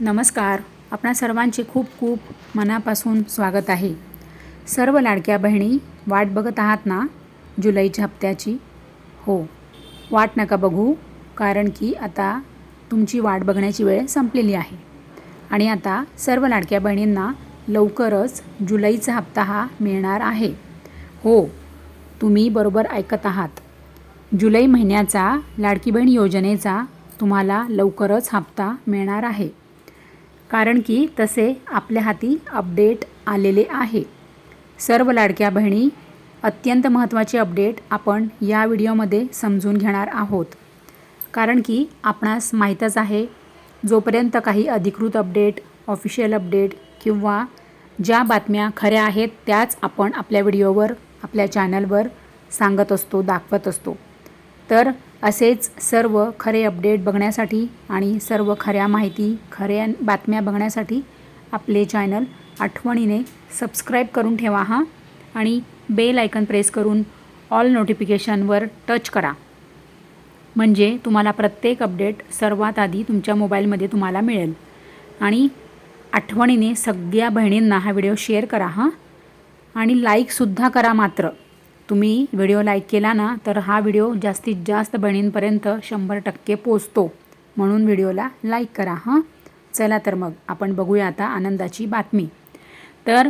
नमस्कार. आपणा सर्वांचे खूप खूप मनापासून स्वागत आहे. सर्व लाडक्या बहिणी वाट बघत आहात ना? जुलैच्या हप्त्याची? हो. वाट नका बघू कारण की आता तुमची वाट बघण्याची वेळ संपलेली आहे. आणि आता सर्व लाडक्या बहिणींना लवकरच जुलैचा हप्ता हा मिळणार आहे. हो तुम्ही बरोबर ऐकत आहात. जुलै महिन्याचा लाडकी बहीण योजनेचा तुम्हाला लवकरच हप्ता मिळणार आहे. कारण की तसे आपल्या हाती अपडेट आलेले आहे. सर्व लाडक्या बहिणी अत्यंत महत्त्वाचे अपडेट आपण या व्हिडिओमध्ये समजून घेणार आहोत. कारण की आपणास माहीतच आहे जोपर्यंत काही अधिकृत अपडेट ऑफिशियल अपडेट किंवा ज्या बातम्या खऱ्या आहेत त्याच आपण आपल्या व्हिडिओवर आपल्या चॅनलवर सांगत असतो दाखवत असतो. तर असेच सर्व खरे अपडेट बघण्यासाठी आणि सर्व खऱ्या माहिती खऱ्या बातम्या बघण्यासाठी आपले चॅनल आठवणीने सबस्क्राईब करून ठेवा हां? आणि बेल आयकन प्रेस करून ऑल नोटिफिकेशनवर टच करा. म्हणजे तुम्हाला प्रत्येक अपडेट सर्वात आधी तुमच्या मोबाईलमध्ये तुम्हाला मिळेल. आणि आठवणीने सगळ्या बहिणींना हा व्हिडिओ शेअर करा हां? आणि लाईकसुद्धा करा मात्र. तुम्ही व्हिडिओ लाईक केला ना तर हा व्हिडिओ जास्तीत जास्त बहिणींपर्यंत शंभर टक्के पोचतो. म्हणून व्हिडिओला लाईक करा हां? चला तर मग आपण बघूया आता आनंदाची बातमी. तर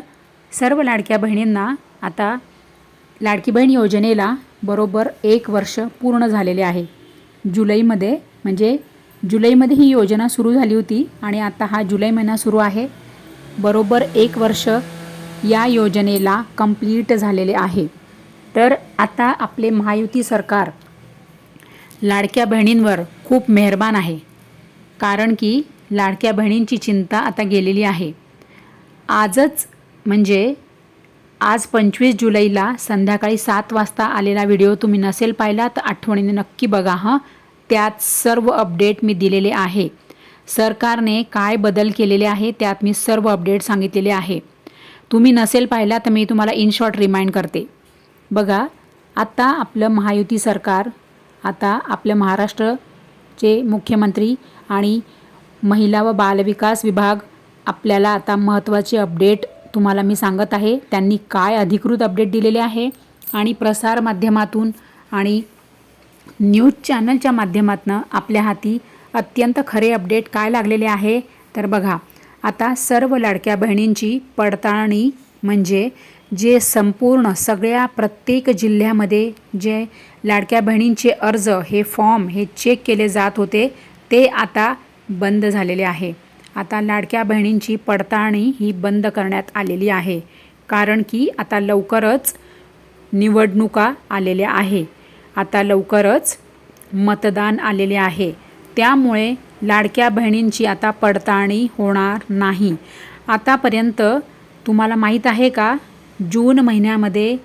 सर्व लाडक्या बहिणींना आता लाडकी बहीण योजनेला बरोबर एक वर्ष पूर्ण झालेले आहे. जुलैमध्ये म्हणजे जुलैमध्ये ही योजना सुरू झाली होती आणि आता हा जुलै महिना सुरू आहे. बरोबर एक वर्ष या योजनेला कंप्लीट झालेले आहे. तर आता आपले महायुती सरकार लाडक्या बहिणींवर खूप मेहरबान आहे. कारण की लाडक्या बहिणींची चिंता आता गेलेली आहे. आजच म्हणजे आज पंचवीस जुलैला संध्याकाळी सात वाजता आलेला व्हिडिओ तुम्ही नसेल पाहिला तर आठवणीने नक्की बघा हां. त्यात सर्व अपडेट मी दिलेले आहे. सरकारने काय बदल केलेले आहे त्यात मी सर्व अपडेट सांगितलेले आहे. तुम्ही नसेल पाहिला तर मी तुम्हाला इन शॉर्ट रिमाइंड करते. बघा आता आपलं महायुती सरकार आता आपल्या महाराष्ट्रचे मुख्यमंत्री आणि महिला व बालविकास विभाग आपल्याला आता महत्त्वाचे अपडेट तुम्हाला मी सांगत आहे. त्यांनी काय अधिकृत अपडेट दिलेले आहे आणि प्रसार माध्यमातून आणि न्यूज चॅनलच्या माध्यमातून आपल्या हाती अत्यंत खरे अपडेट काय लागलेले आहे तर बघा. आता सर्व लाडक्या बहिणींची पडताळणी म्हणजे जे संपूर्ण सगळ्या प्रत्येक जिल्ह्यामध्ये जे लाडक्या बहिणींचे अर्ज हे फॉर्म हे चेक केले जात होते ते आता बंद झालेले आहे. आता लाडक्या बहिणींची पडताळणी ही बंद करण्यात आलेली आहे. कारण की आता लवकरच निवडणुका आलेल्या आहे. आता लवकरच मतदान आलेले आहे. त्यामुळे लाडक्या बहिणींची आता पडताळणी होणार नाही. आतापर्यंत तुम्हाला माहीत आहे का जून महिन्यामध्ये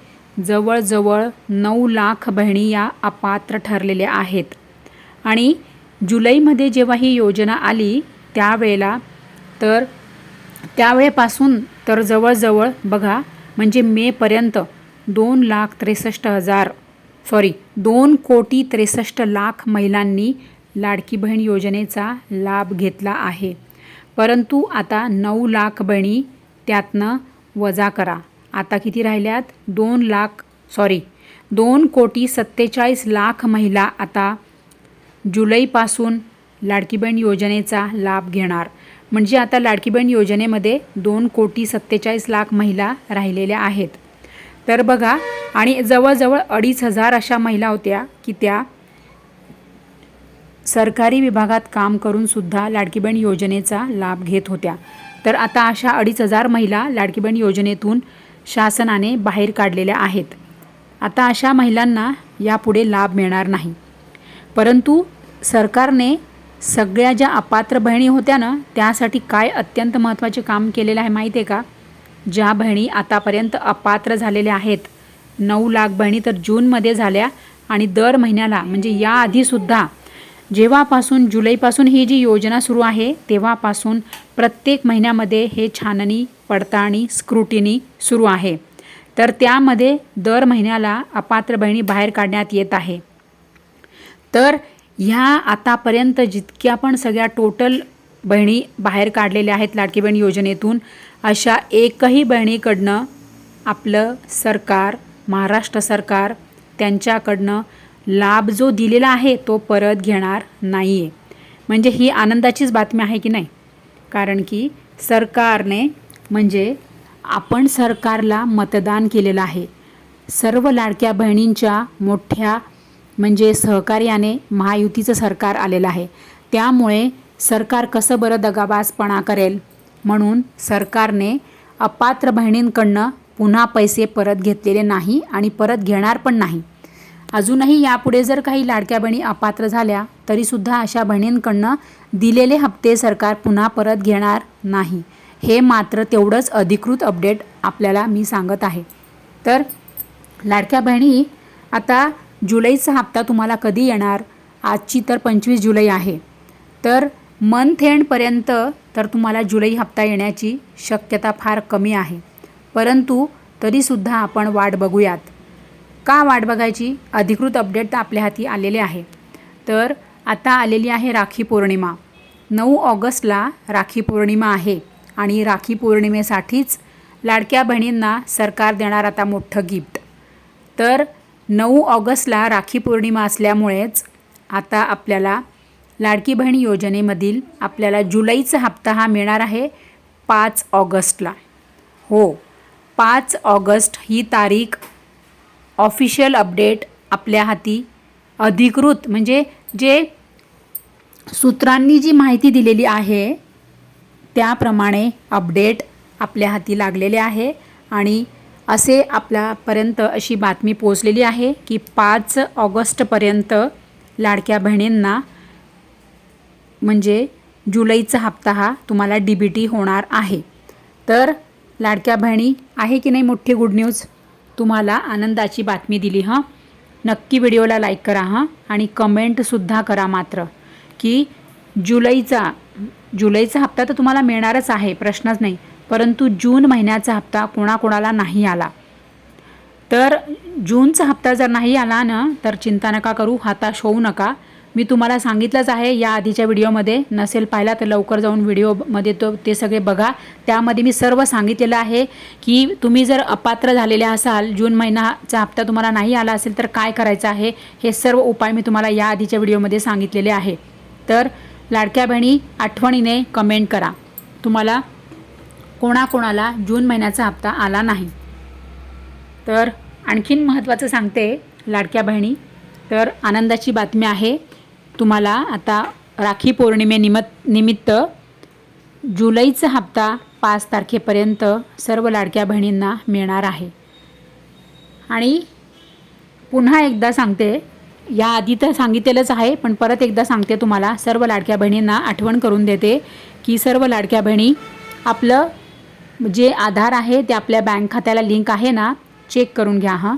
जवळजवळ नऊ लाख बहिणी या अपात्र ठरलेल्या आहेत. आणि जुलैमध्ये जेव्हा ही योजना आली त्यावेळेला तर त्यावेळेपासून तर जवळजवळ बघा म्हणजे मेपर्यंत दोन लाख त्रेसष्ट हजार सॉरी दोन कोटी त्रेसष्ट लाख महिलांनी लाडकी बहीण योजनेचा लाभ घेतला आहे. परंतु आता नऊ लाख बहिणी त्यातनं वजा करा. आता किती राहिल्यात? दोन लाख सॉरी दोन कोटी सत्तेचाळीस लाख महिला आता जुलैपासून लाडकी बहीण योजनेचा लाभ घेणार. म्हणजे आता लाडकी बहीण योजनेमध्ये दोन कोटी सत्तेचाळीस लाख महिला राहिलेल्या आहेत. तर बघा आणि जवळजवळ अडीच हजार अशा महिला होत्या की त्या सरकारी विभागात काम करूनसुद्धा लाडकी बहीण योजनेचा लाभ घेत होत्या. तर आता अशा अडीच हजार महिला लाडकी बहीण योजनेतून शासनाने बाहेर काढलेल्या आहेत. आता अशा महिलांना यापुढे लाभ मिळणार नाही. परंतु सरकारने सगळ्या ज्या अपात्र बहिणी होत्या ना त्यासाठी काय अत्यंत महत्त्वाचे काम केलेलं आहे माहीत आहे का? ज्या बहिणी आतापर्यंत अपात्र झालेल्या आहेत. नऊ लाख बहिणी तर जूनमध्ये झाल्या आणि दर महिन्याला म्हणजे याआधीसुद्धा जेव्हापासून जुलैपासून ही जी योजना सुरू आहे तेव्हापासून प्रत्येक महिन्यामध्ये हे छाननी पडताळणी स्क्रुटिनी सुरू आहे. तर त्यामध्ये दर महिन्याला अपात्र बहिणी बाहेर काढण्यात येत आहे. तर ह्या आतापर्यंत जितक्या पण सगळ्या टोटल बहिणी बाहेर काढलेल्या आहेत लाडकी बहीण योजनेतून अशा एकही बहिणीकडनं आपलं सरकार महाराष्ट्र सरकार त्यांच्याकडनं लाभ जो दिलेला आहे तो परत घेणार नाही आहे म्हणजे ही आनंदाचीच बातमी आहे की नाही? कारण की सरकारने म्हणजे आपण सरकारला मतदान केलेलं आहे. सर्व लाडक्या बहिणींच्या मोठ्या म्हणजे सहकार्याने महायुतीचं सरकार आलेलं आहे. त्यामुळे सरकार कसं बरं दगाबाजपणा करेल? म्हणून सरकारने अपात्र बहिणींकडनं पुन्हा पैसे परत घेतलेले नाही आणि परत घेणार पण नाही. अजूनही यापुढे जर काही लाडक्या बहिणी अपात्र झाल्या तरीसुद्धा अशा बहिणींकडनं दिलेले हप्ते सरकार पुन्हा परत घेणार नाही. हे मात्र तेवढंच अधिकृत अपडेट आपल्याला मी सांगत आहे. तर लाडक्या बहिणी आता जुलैचा हप्ता तुम्हाला कधी येणार? आजची तर पंचवीस जुलै आहे. तर मंथ एंडपर्यंत तर तुम्हाला जुलै हप्ता येण्याची शक्यता फार कमी आहे. परंतु तरीसुद्धा आपण वाट बघूयात. का वाट बघायची? अधिकृत अपडेट तर आपल्या हाती आलेले आहे. तर आता आलेली आहे राखी पौर्णिमा. नऊ ऑगस्टला राखी पौर्णिमा आहे आणि राखी पौर्णिमेसाठीच लाडक्या बहिणींना सरकार देणार आता मोठं गिफ्ट तर नऊ ऑगस्टला राखी पौर्णिमा असल्यामुळेच आता आपल्याला लाडकी बहीण योजनेमधील आपल्याला जुलैचा हप्ता हा मिळणार आहे पाच ऑगस्टला. हो पाच ऑगस्ट ही तारीख ऑफिशियल अपडेट आपल्या हाती अधिकृत म्हणजे जे सूत्रांनी जी माहिती दिलेली आहे त्याप्रमाणे अपडेट आपल्या हाती लागलेले आहे. आणि असे आपल्यापर्यंत अशी बातमी पोचलेली आहे की पाच ऑगस्टपर्यंत लाडक्या बहिणींना म्हणजे जुलैचा हप्ता हा तुम्हाला डी बी टी होणार आहे. तर लाडक्या बहिणी आहे की नाही? मोठी गुड न्यूज तुम्हाला आनंदाची बातमी दिली हां? नक्की व्हिडिओला लाईक करा हां? आणि कमेंटसुद्धा करा मात्र की जुलैचा जुलैचा हप्ता तर तुम्हाला मिळणारच आहे प्रश्नच नाही परंतु जून महिन्याचा हप्ता कोणाकोणाला नाही आला. तर जूनचा हप्ता जर नाही आला ना तर चिंता नका करू हताश होऊ नका. मी तुम्हाला सांगितलंच आहे या आधीच्या व्हिडिओमध्ये. नसेल पाहिला तर लवकर जाऊन व्हिडिओमध्ये तो ते सगळे बघा. त्यामध्ये मी सर्व सांगितलेलं आहे की तुम्ही जर अपात्र झालेले असाल जून महिन्याचा हप्ता तुम्हाला नाही आला असेल तर काय करायचं आहे? हे सर्व उपाय मी तुम्हाला या आधीच्या व्हिडिओमध्ये सांगितलेले आहे. तर लाडक्या बहिणी आठवणीने कमेंट करा. तुम्हाला कोणाकोणाला जून महिन्याचा हप्ता आला नाही. तर आणखीन महत्त्वाचं सांगते लाडक्या बहिणी. तर आनंदाची बातमी आहे तुम्हाला आता राखी पौर्णिमेनिमित्त निमित्त जुलैचा हप्ता पाच तारखेपर्यंत सर्व लाडक्या बहिणींना मिळणार आहे. आणि पुन्हा एकदा सांगते या आधी तर सांगितलेलंच आहे पण परत एकदा सांगते तुम्हाला सर्व लाडक्या बहिणींना आठवण करून देते की सर्व लाडक्या बहिणी आपलं जे आधार आहे ते आपल्या बँक खात्याला लिंक आहे ना चेक करून घ्या हां.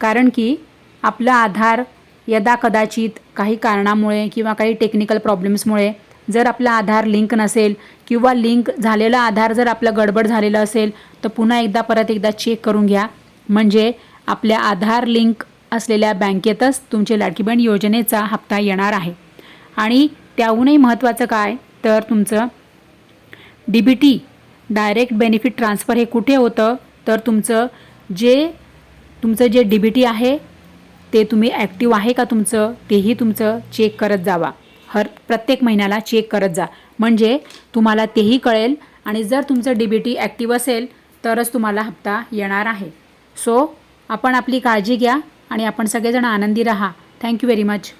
कारण की आपलं आधार यदा कदाचित काही कारणामुळे किंवा काही टेक्निकल प्रॉब्लेम्समुळे जर आपला आधार लिंक नसेल किंवा लिंक झालेला आधार जर आपलं गडबड झालेलं असेल तर पुन्हा एकदा परत एकदा चेक करून घ्या. म्हणजे आपल्या आधार लिंक असलेल्या बँकेतच तुमचे लाडकी बहीण योजनेचा हप्ता येणार आहे. आणि त्याहूनही महत्त्वाचं काय? तर तुमचं D B T direct benefit transfer हे कुठे होतं? तर तुमचं जे तुमचं जे डी बी टी आहे ते तुम्ही ॲक्टिव्ह आहे का तुमचं तेही तुमचं चेक करत जावा. हर प्रत्येक महिन्याला चेक करत जा. म्हणजे तुम्हाला तेही कळेल आणि जर तुमचं डी बी टी ॲक्टिव्ह असेल तरच तुम्हाला हप्ता येणार आहे. सो आपण आपली काळजी घ्या आणि आपण सगळेजण आनंदी राहा. Thank you very much